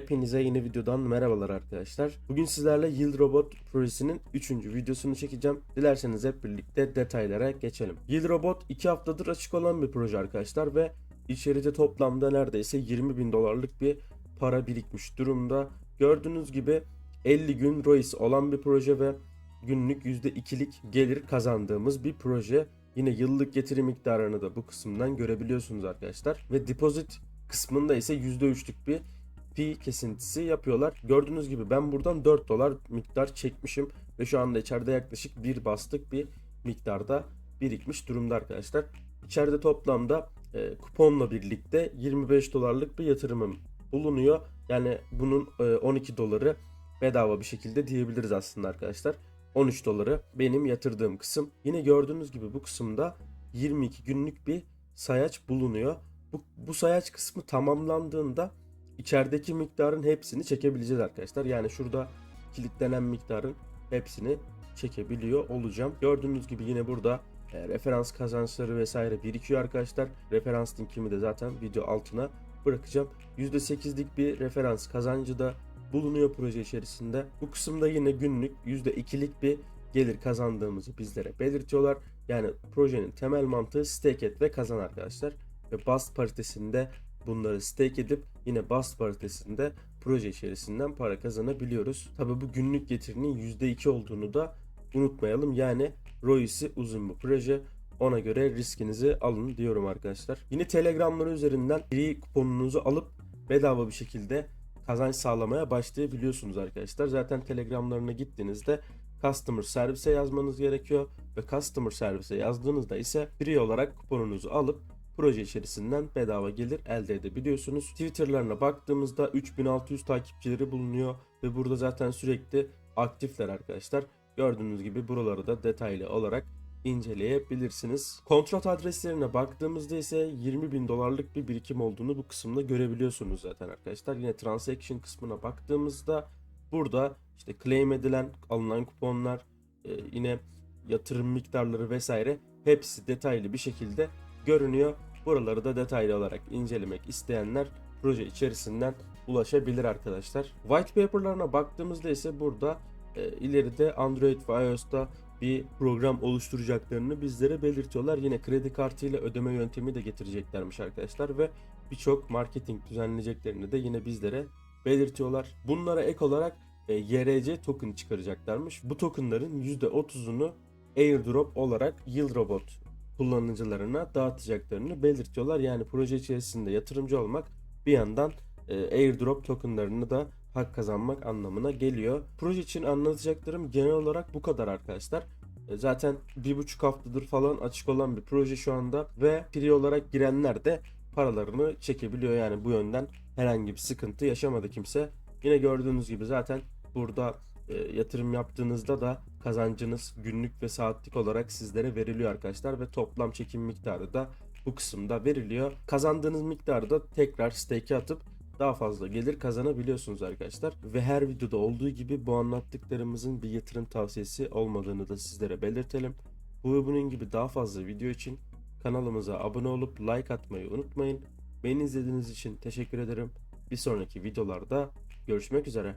Hepinize yeni videodan merhabalar arkadaşlar. Bugün sizlerle Yield Robot projesinin 3. videosunu çekeceğim. Dilerseniz hep birlikte detaylara geçelim. Yield Robot 2 haftadır açık olan bir proje arkadaşlar ve içeride toplamda neredeyse 20 bin dolarlık bir para birikmiş durumda. Gördüğünüz gibi 50 gün ROIS olan bir proje ve günlük %2'lik gelir kazandığımız bir proje. Yine yıllık getiri miktarını da bu kısımdan görebiliyorsunuz arkadaşlar. Ve deposit kısmında ise %3'lük bir pi kesintisi yapıyorlar. Gördüğünüz gibi ben buradan 4 dolar miktar çekmişim ve şu anda içeride yaklaşık bir bastık bir miktarda birikmiş durumda arkadaşlar. İçeride toplamda e, kuponla birlikte 25 dolarlık bir yatırımım bulunuyor. Yani bunun e, 12 doları bedava bir şekilde diyebiliriz aslında arkadaşlar. 13 doları benim yatırdığım kısım. Yine gördüğünüz gibi bu kısımda 22 günlük bir sayaç bulunuyor. Bu, bu sayaç kısmı tamamlandığında içerideki miktarın hepsini çekebileceğiz arkadaşlar. Yani şurada kilitlenen miktarın hepsini çekebiliyor olacağım. Gördüğünüz gibi yine burada e, referans kazançları vesaire birikiyor arkadaşlar. Referans linkimi de zaten video altına bırakacağım. %8'lik bir referans kazancı da bulunuyor proje içerisinde. Bu kısımda yine günlük %2'lik bir gelir kazandığımızı bizlere belirtiyorlar. Yani projenin temel mantığı stake et ve kazan arkadaşlar. Ve BAST paritesinde bunları stake edip yine BAST paritesinde proje içerisinden para kazanabiliyoruz. Tabi bu günlük getirinin %2 olduğunu da unutmayalım. Yani ROI'si uzun bu proje. Ona göre riskinizi alın diyorum arkadaşlar. Yine Telegramları üzerinden free kuponunuzu alıp bedava bir şekilde kazanç sağlamaya başlayabiliyorsunuz arkadaşlar. Zaten Telegramlarına gittiğinizde Customer Service'e yazmanız gerekiyor ve Customer Service'e yazdığınızda ise free olarak kuponunuzu alıp proje içerisinden bedava gelir elde edebiliyorsunuz. Twitter'larına baktığımızda 3600 takipçileri bulunuyor ve burada zaten sürekli aktifler arkadaşlar. Gördüğünüz gibi buraları da detaylı olarak inceleyebilirsiniz. Kontrat adreslerine baktığımızda ise 20 bin dolarlık bir birikim olduğunu bu kısımda görebiliyorsunuz zaten arkadaşlar. Yine transaction kısmına baktığımızda burada işte claim edilen alınan kuponlar e, yine yatırım miktarları vesaire hepsi detaylı bir şekilde görünüyor. Buraları da detaylı olarak incelemek isteyenler proje içerisinden ulaşabilir arkadaşlar. White paper'larına baktığımızda ise burada e, ileride Android ve iOS'ta bir program oluşturacaklarını bizlere belirtiyorlar. Yine kredi kartıyla ödeme yöntemi de getireceklermiş arkadaşlar ve birçok marketing düzenleyeceklerini de yine bizlere belirtiyorlar. Bunlara ek olarak e, YRC token çıkaracaklarmış. Bu tokenların %30'unu airdrop olarak Yield Robot kullanıcılarına dağıtacaklarını belirtiyorlar. Yani proje içerisinde yatırımcı olmak bir yandan e, airdrop tokenlarını da hak kazanmak anlamına geliyor. Proje için anlatacaklarım genel olarak bu kadar arkadaşlar. E, Zaten bir buçuk haftadır falan açık olan bir proje şu anda ve free olarak girenler de paralarını çekebiliyor yani bu yönden herhangi bir sıkıntı yaşamadı kimse. Yine gördüğünüz gibi zaten burada yatırım yaptığınızda da kazancınız günlük ve saatlik olarak sizlere veriliyor arkadaşlar ve toplam çekim miktarı da bu kısımda veriliyor. Kazandığınız miktarı da tekrar stake'e atıp daha fazla gelir kazanabiliyorsunuz arkadaşlar. Ve her videoda olduğu gibi bu anlattıklarımızın bir yatırım tavsiyesi olmadığını da sizlere belirtelim. Bu ve bunun gibi daha fazla video için kanalımıza abone olup like atmayı unutmayın. Beni izlediğiniz için teşekkür ederim. Bir sonraki videolarda görüşmek üzere.